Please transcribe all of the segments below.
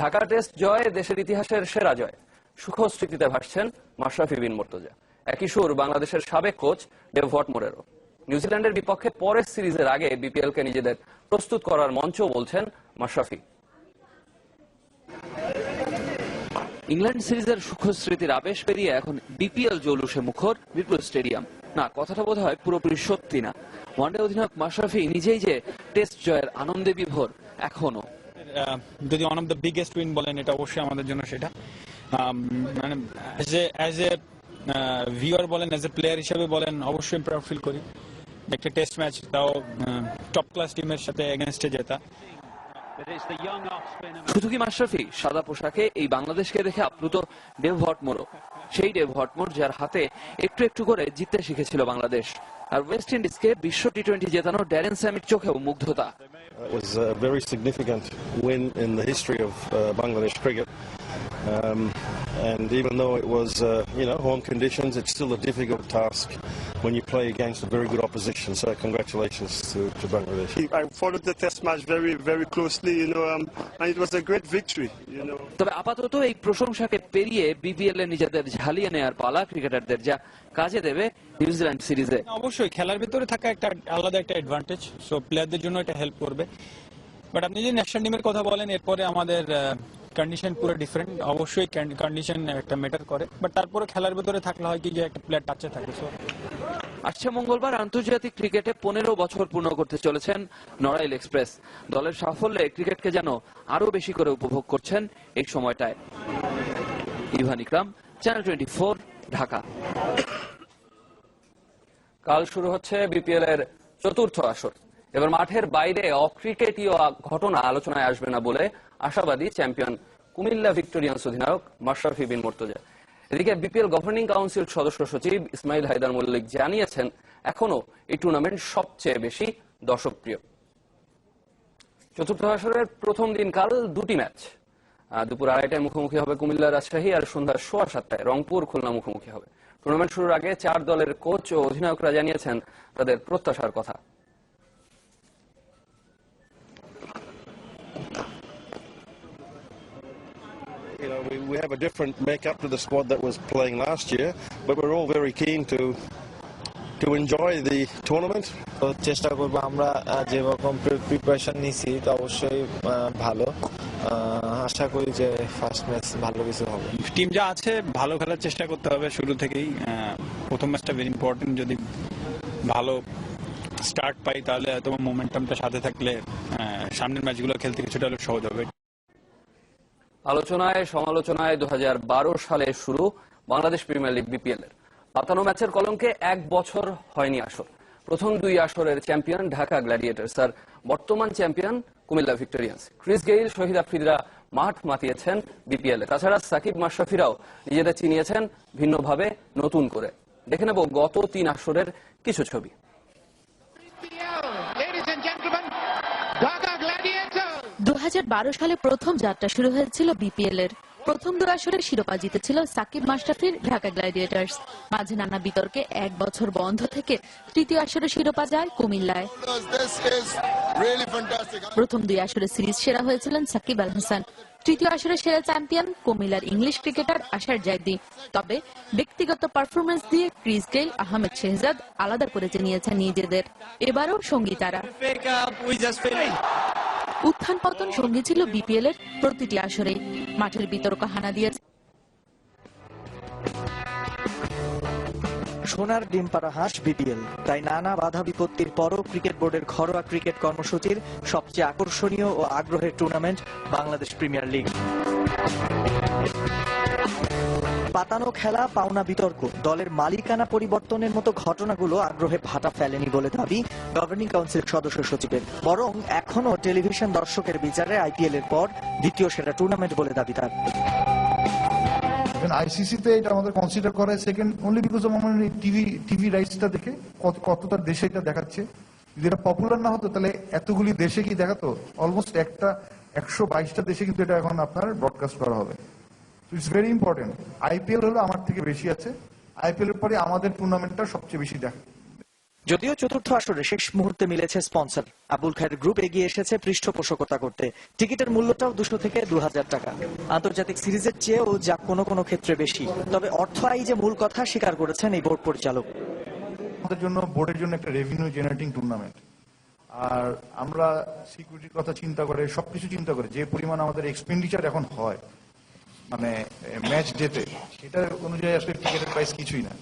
Dhaka test জয়, দেশের ইতিহাসের সেরা জয়। সুখ স্মৃতিতে ভাসছেন মাশরাফি বিন মর্তজা। একই সুর বাংলাদেশের সাবেক কোচ ডেভ হটমোরেরও নিউজিল্যান্ডের বিপক্ষে পরের সিরিজের আগে বিপিএল কে নিজেদের প্রস্তুত করার মঞ্চ বলছেন মাশরাফি। ইংল্যান্ড সিরিজের সুখ স্মৃতির আবেশ পেরিয়ে এখন বিপিএল জৌলুসে মুখর বিপুল স্টেডিয়াম। না, কথাটা বোধ হয় পুরোপুরি সত্যি না। ওয়ানডে অধিনায়ক মাশরাফি নিজেই যে টেস্ট জয়ের আনন্দে বিভোর এখনও যদি one of the biggest win বলেন এটা অবশ্যই আমাদের জন্য সেটা। মানে as a as a viewer বলেন অ্যাজ এ প্লেয়ার হিসেবে বলেন অবশ্যই প্রাউড ফিল করি। একটা টেস্ট ম্যাচ তাও টপ ক্লাস টিমের সাথে এগেনস্টে জেতা। শুধু কি মাশরাফি? সাদা পোশাকে এই বাংলাদেশকে দেখে আপ্লুত ডেভ হটমোরও। সেই ডেভ হটমোর যার হাতে একটু একটু করে জিততে শিখেছিল বাংলাদেশ। আর ওয়েস্ট ইন্ডিজকে বিশ্ব টি টোয়েন্টি জেতানো ড্যারেন স্যামির চোখেও মুগ্ধতা। Was a very significant win in the history of uh, Bangladesh cricket. Um, and even though it was, uh, you know, home conditions, it's still a difficult task when you play against a very good opposition. So congratulations to, to Bangladesh. I followed the test match very, very closely, you know, um, and it was a great victory, you know. তবে আপাতত এই প্রশংসাকে পেরিয়ে BPL এ নিজেদের ঝালিয়ে নেয়ার পালা ক্রিকেটারদের যা কাজে দেবে নিউজিল্যান্ড সিরিজে অবশ্যই খেলার ভিতরে থাকা একটা আলাদা একটা অ্যাডভান্টেজ সো প্লেয়ারদের জন্য এটা হেল্প করবে বাট আপনি যদি ন্যাশনাল টিমের কথা বলেন এরপরে আমাদের কন্ডিশন পুরো ডিফারেন্ট অবশ্যই কন্ডিশন একটা ম্যাটার করে। বাট তারপরে খেলার ভিতরে থাকলে হয় কি যে একটা প্লেয়ার টাচে থাকে সো আসছে মঙ্গলবার আন্তর্জাতিক ক্রিকেটে পনেরো বছর পূর্ণ করতে চলেছেন নড়াইল এক্সপ্রেস দলের সাফল্যে ক্রিকেটকে যেন আরও বেশি করে উপভোগ করছেন এই সময়টায়। Ivan Ikram channel twenty four Dhaka. কাল শুরু হচ্ছে বিপিএল এর চতুর্থ আসর। এবার মাঠের বাইরে অক্রিকেটীয় ঘটনা আলোচনায় আসবে না বলে আশাবাদী চ্যাম্পিয়ন কুমিল্লা ভিক্টোরিয়ান্স অধিনায়ক মাশরাফি বিন মর্তজা। এদিকে বিপিএল গভর্নিং কাউন্সিল সদস্য সচিব ইসমাইল হায়দার মল্লিক জানিয়েছেন এখনও এই টুর্নামেন্ট সবচেয়ে বেশি দর্শকপ্রিয়। চতুর্থ আসরের প্রথম দিন কাল দুটি ম্যাচ। দুপুর আড়াইটায় মুখোমুখি হবে কুমিল্লা রাজশাহী আর সন্ধ্যা সোয়া সাতটায় রংপুর খুলনা মুখোমুখি হবে। টুর্নামেন্ট শুরুর আগে চার দলের কোচ ও অধিনায়করা জানিয়েছেন তাদের প্রত্যাশার কথা। You know, we, we have a different makeup to the squad that was playing last year, but we're all very keen to to enjoy the tournament. তো চেষ্টা করব আমরা যেরকম প্রিপারেশন নিছি তো অবশ্যই ভালো। আহ, আশা করি যে ফার্স্ট ম্যাচ ভালো কিছু হবে। টিম যা আছে ভালো খেলার চেষ্টা করতে হবে শুরু থেকেই। আহ, প্রথম ম্যাচটা ভেরি ইম্পর্টেন্ট যদি ভালো স্টার্ট পাই তাহলে তোমার মোমেন্টামটা সাথে থাকলে আহ, সামনের ম্যাচগুলো খেলতে কিছুটা হলেও সহজ হবে। আলোচনায়, সমালোচনায় দুহাজার বারো সালে শুরু বাংলাদেশ প্রিমিয়ার লিগ বিপিএল এর। পাতানো ম্যাচের কলঙ্কে এক বছর হয়নি আসর। প্রথম দুই আসরের চ্যাম্পিয়ন ঢাকা গ্ল্যাডিয়েটার্স আর বর্তমান champion Comilla Victorians. Chris Gayle, Shahid আফ্রিদরা মাঠ মাতিয়েছেন বিপিএল এ। তাছাড়া সাকিব মাশরাফিরাও নিজেদের চিনিয়েছেন ভিন্নভাবে নতুন করে। দেখে নেব গত তিন আসরের কিছু ছবি। সালে প্রথম যাত্রা শুরু হয়েছিল বিপিএল এর প্রথম দু আসরে শিরোপা জিতেছিল সাকিব মাশরাফির ঢাকা গ্ল্যাডিয়েটার্স মাঝে নানা বিতর্কে এক বছর বন্ধ থেকে তৃতীয় আসরে শিরোপা যায় কুমিল্লায়. প্রথম দুই আসরে সিরিজ সেরা হয়েছিলেন সাকিব আল হাসান। তৃতীয় আসরে সেরা চ্যাম্পিয়ন কুমিল্লার ইংলিশ ক্রিকেটার আশার জায়দি। তবে ব্যক্তিগত পারফরমেন্স দিয়ে ক্রিস গেইল, আহমেদ শেহজাদ আলাদা করে জানিয়েছেন নিজেদের। এবারও সঙ্গী তারা। উত্থান পতন সঙ্গী ছিল বিপিএল এর প্রতিটি আসরে। মাঠের বিতর্ক হানা দিয়েছে। সোনার ডিম পাড়া হাঁস বিপিএল। তাই নানা বাধা বিপত্তির পরও ক্রিকেট বোর্ডের ঘরোয়া ক্রিকেট কর্মসূচির সবচেয়ে আকর্ষণীয় ও আগ্রহের টুর্নামেন্ট বাংলাদেশ প্রিমিয়ার লিগ। পাতানো খেলা, পাওনা বিতর্ক। দলের মালিকানা পরিবর্তনের মতো ঘটনাগুলো আগ্রহে ভাটা ফেলেনি বলে দাবি গভর্নিং কাউন্সিল সদস্য সচিবের। বরং এখনও টেলিভিশন দর্শকের বিচারে আইপিএল এর পর দ্বিতীয় সেরা টুর্নামেন্ট বলে দাবি তার। আইসিসিতে এটা আমাদের কনসিডার করা সেকেন্ড অনলি বিকজ অফ আমার টিভি টিভি রাইটসটা দেখে কত কতটা দেশে এটা দেখাচ্ছে। যদি এটা পপুলার না হতো, তাহলে এতগুলি দেশে কি দেখাতো? অলমোস্ট একটা একশো বাইশটা দেশে কিন্তু এটা এখন আপনার ব্রডকাস্ট করা হবে। ইটস ভেরি ইম্পর্টেন্ট আইপিএল হলো আমার থেকে বেশি আছে। আইপিএল এর পরে আমাদের টুর্নামেন্টটা সবচেয়ে বেশি দেখা। যদিও চতুর্থ আসরে শেষ মুহূর্তে মিলেছে স্পন্সর আবুল খায়ের গ্রুপ এগিয়ে এসেছে পৃষ্ঠপোষকতা করতে। টিকিটের মূল্যটাও দুশো থেকে দু হাজার টাকা। আন্তর্জাতিক সিরিজের চেয়েও যা কোনো কোনো ক্ষেত্রে বেশি। তবে অর্থ আই যে মূল কথা স্বীকার করেছেন এই বোর্ড পরিচালক। আমাদের জন্য বোর্ডের জন্য একটা রেভিনিউ জেনারেটিং টুর্নামেন্ট আর আমরা সিকিউরিটির কথা চিন্তা করে সবকিছু চিন্তা করে যে পরিমাণ আমাদের এক্সপেন্ডিচার এখন হয় মানে ম্যাচ ডেতে সেটার অনুযায়ী আসলে টিকিটের প্রাইস কিছুই না।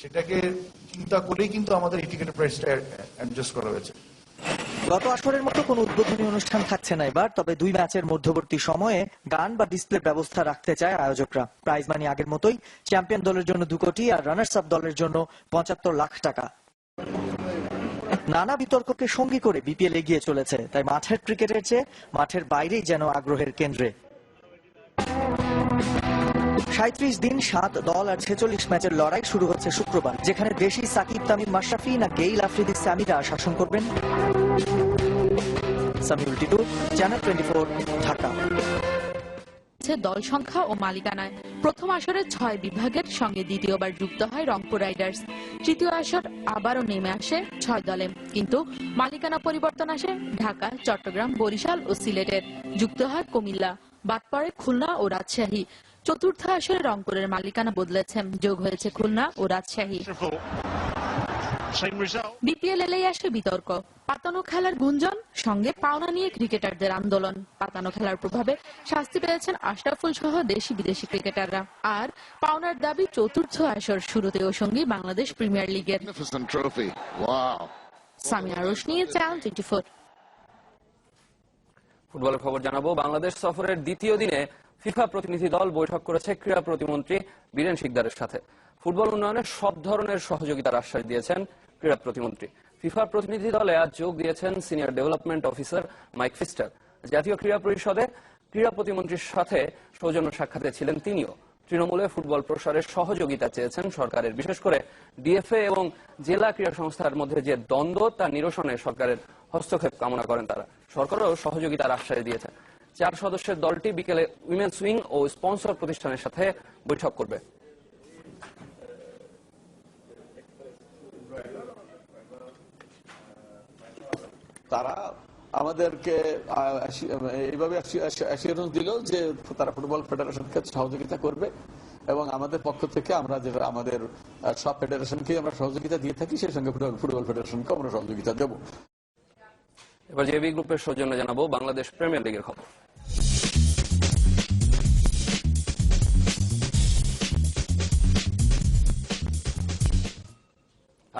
সেটাকে চিন্তা করেই কিন্তু আমাদের এই টিকিটের প্রাইসটা অ্যাডজাস্ট করা হয়েছে। গত আসরের মতো কোনো উদ্বোধনী অনুষ্ঠান থাকছে না এবার, তবে দুই ম্যাচের মধ্যবর্তী সময়ে গান বা ডিসপ্লে ব্যবস্থা রাখতে চায় আয়োজকরা। প্রাইজ মানি আগের মতোই চ্যাম্পিয়ন দলের জন্য দু কোটি আর রানার্স আপ দলের জন্য পঁচাত্তর লাখ টাকা। নানা বিতর্ককে সঙ্গী করে বিপিএল এগিয়ে চলেছে, তাই মাঠের ক্রিকেটের চেয়ে মাঠের বাইরেই যেন আগ্রহের কেন্দ্রে। সাঁত্রিশ দিন, সাত দল আর ছেচল্লিশ ম্যাচের লড়াই শুরু হচ্ছে শুক্রবার, যেখানে দেশি সাকিব, তামিম মাশরাফি না গেইল আফ্রিদি সামিরা শাসন করবেন। Samiul Titu, channel twenty Dhaka. দল সংখ্যা ও মালিকানায়। প্রথম আসরে ছয় বিভাগের সঙ্গে দ্বিতীয়বার যুক্ত হয় রংপুর রাইডার্স। তৃতীয় আসর আবারও নেমে আসে ছয় দলে। কিন্তু মালিকানা পরিবর্তন আসে ঢাকা, চট্টগ্রাম, বরিশাল ও সিলেটের। যুক্ত হয় কুমিল্লা, বাদ পড়ে খুলনা ও রাজশাহী। চতুর্থ আসরে রংপুরের মালিকানা বদলেছে যোগ হয়েছে খুলনা ও রাজশাহী। বিপিএল এলেই আসে বিতর্ক। পাতানো খেলার গুঞ্জন সঙ্গে পাওনা নিয়ে ক্রিকেটারদের আন্দোলন। পাতানো খেলার প্রভাবে শাস্তি পেয়েছেন আশরাফুল সহ দেশি বিদেশি ক্রিকেটাররা। আর পাওনার দাবি চতুর্থ আসর শুরুতেও সঙ্গী বাংলাদেশ প্রিমিয়ার লিগের. সামিয়া রোশনি চ্যানেল টোয়েন্টি ফুটবলের খবর জানাব বাংলাদেশ সফরের দ্বিতীয় দিনে ফিফা প্রতিনিধি দল বৈঠক করেছে ক্রীড়া প্রতিমন্ত্রী বীরেন শিকদারের সাথে। ফুটবল উন্নয়নে সব ধরনের সহযোগিতার আশ্বাস দিয়েছেন ক্রীড়া প্রতিমন্ত্রী। ফিফা প্রতিনিধি দলে আজ যোগ দিয়েছেন senior development officer Mike Pfister. জাতীয় ক্রীড়া পরিষদে ক্রীড়া প্রতিমন্ত্রীর সাথে সৌজন্য সাক্ষাতে ছিলেন তিনিও। তৃণমূলে ফুটবল প্রসারের সহযোগিতা চেয়েছেন সরকারের, বিশেষ করে ডিএফএ এবং জেলা ক্রীড়া সংস্থার মধ্যে যে দ্বন্দ্ব, তা নিরসনে সরকারের হস্তক্ষেপ কামনা করেন তারা। সরকারও সহযোগিতার আশ্বাস দিয়েছে চার সদস্যের দলটি বিকেলে উইমেন্স উইং ও স্পন্সর প্রতিষ্ঠানের সাথে বৈঠক করবে। তারা আমাদেরকে এইভাবে অ্যাসিওরেন্স দিল যে তারা ফুটবল ফেডারেশনকে সহযোগিতা করবে এবং আমাদের পক্ষ থেকে আমরা যে আমাদের সব ফেডারেশনকে আমরা সহযোগিতা দিয়ে থাকি, সেই সঙ্গে ফুটবল ফেডারেশনকে আমরা সহযোগিতা দেবো। এবার জেবি গ্রুপের সৌজন্য জানাব বাংলাদেশ প্রিমিয়ার লিগের খবর।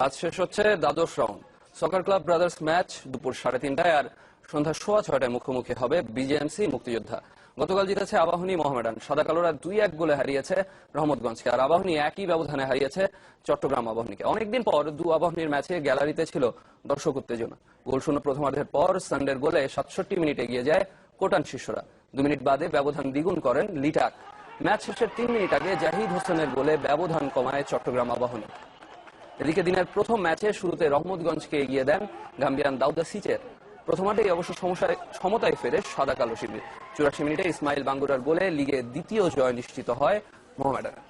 আজ শেষ হচ্ছে দ্বাদশ round. Soccer club brothers match দুপুর সাড়ে তিনটায় আর সন্ধ্যা সোয়া ছয়টায় মুখোমুখি হবে বিজেএমসি মুক্তিযোদ্ধা। গতকাল জিতেছে আবাহনী মোহামেডান। সাদা কালোরা দুই এক গোলে হারিয়েছে রহমতগঞ্জকে, আর আবাহনী একই ব্যবধানে হারিয়েছে চট্টগ্রাম আবাহনীকে। অনেকদিন পর দু আবাহনীর ম্যাচে গ্যালারিতে ছিল দর্শক উত্তেজনা। গোলশূন্য প্রথমার্ধের পর সানডের গোলে সাতষট্টি মিনিট এগিয়ে যায় কোটান শিষ্যরা। দু মিনিট বাদে ব্যবধান দ্বিগুণ করেন লিটার ম্যাচ শেষের তিন মিনিট আগে জাহিদ হোসেনের গোলে ব্যবধান কমায় চট্টগ্রাম আবাহনী। এদিকে দিনের প্রথম ম্যাচে শুরুতে রহমতগঞ্জকে এগিয়ে দেন গাম্বিয়ান দাউদা সিচের। প্রথমার্ধেই অবশ্য সমতায় ফেরে সাদা কালো শিবির। চুরাশি মিনিটে ইসমাইল বাঙ্গুরার গোলে লিগে দ্বিতীয় জয় নিশ্চিত হয় মোহামেডানের।